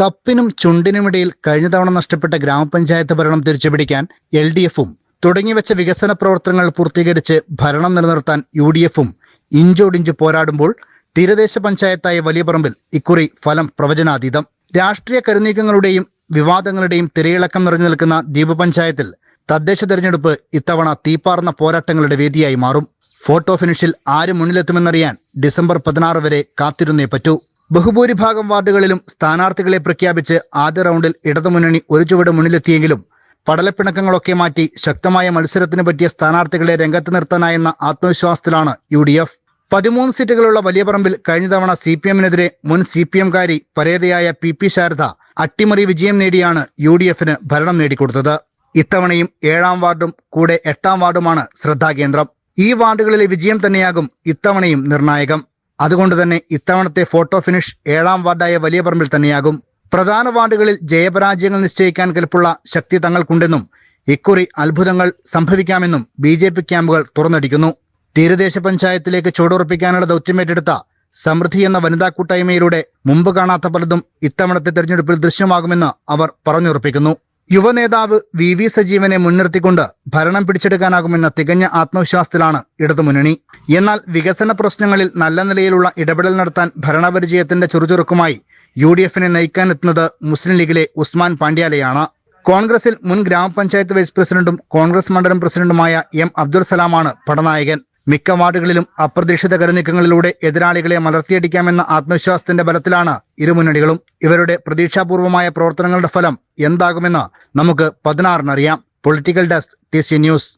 കപ്പിനും ചുണ്ടിനുമിടയിൽ കഴിഞ്ഞ തവണ നഷ്ടപ്പെട്ട ഗ്രാമപഞ്ചായത്ത് ഭരണം തിരിച്ചുപിടിക്കാൻ എൽ ഡി എഫും തുടങ്ങിവെച്ച വികസന പ്രവർത്തനങ്ങൾ പൂർത്തീകരിച്ച് ഭരണം നിലനിർത്താൻ യു ഡി എഫും ഇഞ്ചോടിഞ്ച് പോരാടുമ്പോൾ തീരദേശ പഞ്ചായത്തായ വലിയപറമ്പിൽ ഇക്കുറി ഫലം പ്രവചനാതീതം. രാഷ്ട്രീയ കരുനീക്കങ്ങളുടെയും വിവാദങ്ങളുടെയും തിരയിളക്കം നിറഞ്ഞു നിൽക്കുന്ന ദ്വീപ് പഞ്ചായത്തിൽ തദ്ദേശ തെരഞ്ഞെടുപ്പ് ഇത്തവണ തീപ്പാർന്ന പോരാട്ടങ്ങളുടെ വേദിയായി മാറും. ഫോട്ടോ ഫിനിഷിൽ ആര് മുന്നിലെത്തുമെന്നറിയാൻ ഡിസംബർ പതിനാറ് വരെ കാത്തിരുന്നേ പറ്റൂ. ബഹുഭൂരിഭാഗം വാർഡുകളിലും സ്ഥാനാർത്ഥികളെ പ്രഖ്യാപിച്ച് ആദ്യ റൗണ്ടിൽ ഇടതുമുന്നണി ഒരു ചുവട് മുന്നിലെത്തിയെങ്കിലും പടലപ്പിണക്കങ്ങളൊക്കെ മാറ്റി ശക്തമായ മത്സരത്തിന് പറ്റിയ സ്ഥാനാർത്ഥികളെ രംഗത്ത് നിർത്താനായെന്ന ആത്മവിശ്വാസത്തിലാണ് യു ഡി എഫ് പതിമൂന്ന് സീറ്റുകളുള്ള വലിയ പറമ്പിൽ കഴിഞ്ഞ തവണ സി പി എമ്മിനെതിരെ മുൻ സി പി എംകാരി പരേതയായ പി പി ശാരദ അട്ടിമറി വിജയം നേടിയാണ് യു ഡി എഫിന് ഭരണം നേടിക്കൊടുത്തത്. ഇത്തവണയും ഏഴാം വാർഡും കൂടെ എട്ടാം വാർഡുമാണ് ശ്രദ്ധാകേന്ദ്രം. ഈ വാർഡുകളിലെ വിജയം തന്നെയാകും ഇത്തവണയും നിർണായകം. അതുകൊണ്ട് തന്നെ ഇത്തവണത്തെ ഫോട്ടോ ഫിനിഷ് ഏഴാം വാർഡായ വലിയ പറമ്പിൽ തന്നെയാകും. പ്രധാന വാർഡുകളിൽ ജയപരാജയങ്ങൾ നിശ്ചയിക്കാൻ കെൽപ്പുള്ള ശക്തി തങ്ങൾക്കുണ്ടെന്നും ഇക്കുറി അത്ഭുതങ്ങൾ സംഭവിക്കാമെന്നും ബി ജെ പി ക്യാമ്പുകൾ തുറന്നടിക്കുന്നു. തീരദേശ പഞ്ചായത്തിലേക്ക് ചുവടുറപ്പിക്കാനുള്ള ദൗത്യമേറ്റെടുത്ത സമൃദ്ധി എന്ന വനിതാ കൂട്ടായ്മയിലൂടെ മുമ്പ് കാണാത്ത പലതും ഇത്തവണത്തെ തെരഞ്ഞെടുപ്പിൽ ദൃശ്യമാകുമെന്ന് അവർ പറഞ്ഞുറപ്പിക്കുന്നു. യുവനേതാവ് വി വി സജീവനെ മുൻനിർത്തിക്കൊണ്ട് ഭരണം പിടിച്ചെടുക്കാനാകുമെന്ന തികഞ്ഞ ആത്മവിശ്വാസത്തിലാണ് ഇടതുമുന്നണി. എന്നാൽ വികസന പ്രശ്നങ്ങളിൽ നല്ല നിലയിലുള്ള ഇടപെടൽ നടത്താൻ ഭരണപരിചയത്തിന്റെ ചുറുചുറുക്കുമായി യു ഡി എഫിനെ നയിക്കാനെത്തുന്നത് മുസ്ലിം ലീഗിലെ ഉസ്മാൻ പാണ്ഡ്യാലയാണ്. കോൺഗ്രസിൽ മുൻ ഗ്രാമപഞ്ചായത്ത് വൈസ് പ്രസിഡന്റും കോൺഗ്രസ് മണ്ഡലം പ്രസിഡന്റുമായ എം അബ്ദുൽ സലാമാണ് പടനായകൻ. മിക്ക വാർഡുകളിലും അപ്രതീക്ഷിത കരുനീക്കങ്ങളിലൂടെ എതിരാളികളെ മലർത്തിയടിക്കാമെന്ന ആത്മവിശ്വാസത്തിന്റെ ബലത്തിലാണ് ഇരുമുന്നണികളും. ഇവരുടെ പ്രതീക്ഷാപൂർവമായ പ്രവർത്തനങ്ങളുടെ ഫലം എന്താകുമെന്ന് നമുക്ക് പതിനാറിനറിയാം. Political desk T news